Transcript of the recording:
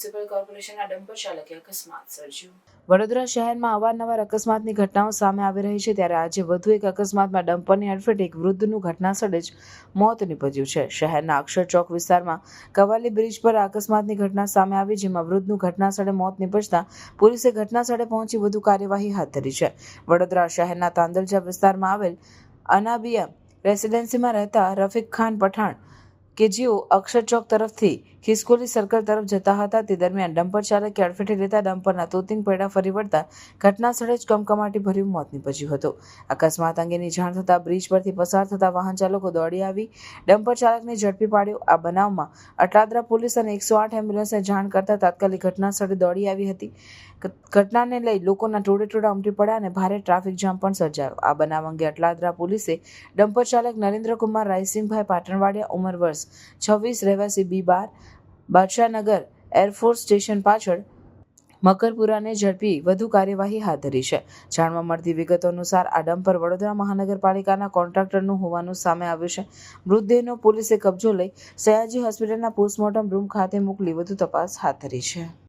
Municipal કોર્પોરેશનના dumper ચાલકે અકસ્માત સર્જ્યો. વડોદરા શહેરમાં અવારનવાર અકસ્માતની ઘટનાઓ સામે આવી રહી છે, ત્યારે આજે વધુ એક અકસ્માતમાં ડમ્પરની હડફેટ એક વૃદ્ધનું ઘટનાસ્થળે જ મોત નીપજ્યું છે. શહેરના અક્ષર ચોક વિસ્તારમાં કવાલી બ્રિજ પર અકસ્માતની ઘટના સામે આવી, જેમાં વૃદ્ધનું ઘટનાસ્થળે મોત નીપજતા પોલીસે ઘટનાસ્થળે પહોંચી વધુ કાર્યવાહી હાથ ધરી છે. વડોદરા શહેરના તાંદલજા વિસ્તારમાં આવેલ અનાબિયા રેસિડેન્સીમાં રહેતા રફીક ખાન પઠાણ કે જેઓ અક્ષર ચોક તરફથી ખિસકોલી સર્કલ તરફ જતા હતા. તે દરમિયાન ડમ્પર ચાલકે અડફેટે લેતા ડમ્પરના તોતિંગ પૈડા ફરી વળતા ઘટના સ્થળે જ કમકમાટી ભર્યું મોત નીપજ્યું હતું. અકસ્માત અંગેની જાણ થતાં બ્રિજ પરથી પસાર થતા વાહન ચાલકો દોડી આવી. ડમ્પર ચાલકને ઝડપી પાડ્યો. આ બનાવમાં અટલાદરા પોલીસ અને એકસો આઠ એમ્બ્યુલન્સને જાણ કરતા તાત્કાલિક ઘટના સ્થળે દોડી આવી હતી. ઘટનાને લઈ લોકોના ટોળે ટોળા ઉમટી પડ્યા અને ભારે ટ્રાફિક જામ પણ સર્જાયો. આ બનાવ અંગે અટલાદરા પોલીસે ડમ્પર ચાલક નરેન્દ્રકુમાર રાયસિંહભાઈ પાટણવાડિયા, ઉંમર વર્ષ છવ્વીસ, રહેવાસી બી બાર બાદશાહનગર એરફોર્સ સ્ટેશન પાછળ મકરપુરાને ઝડપી વધુ કાર્યવાહી હાથ ધરી છે. જાણવા મળતી વિગતો અનુસાર આ ડમ્પર વડોદરા મહાનગરપાલિકાના કોન્ટ્રાક્ટરનું હોવાનું સામે આવ્યું છે. મૃતદેહનો પોલીસે કબજો લઈ સયાજી હોસ્પિટલના પોસ્ટમોર્ટમ રૂમ ખાતે મોકલી વધુ તપાસ હાથ ધરી છે.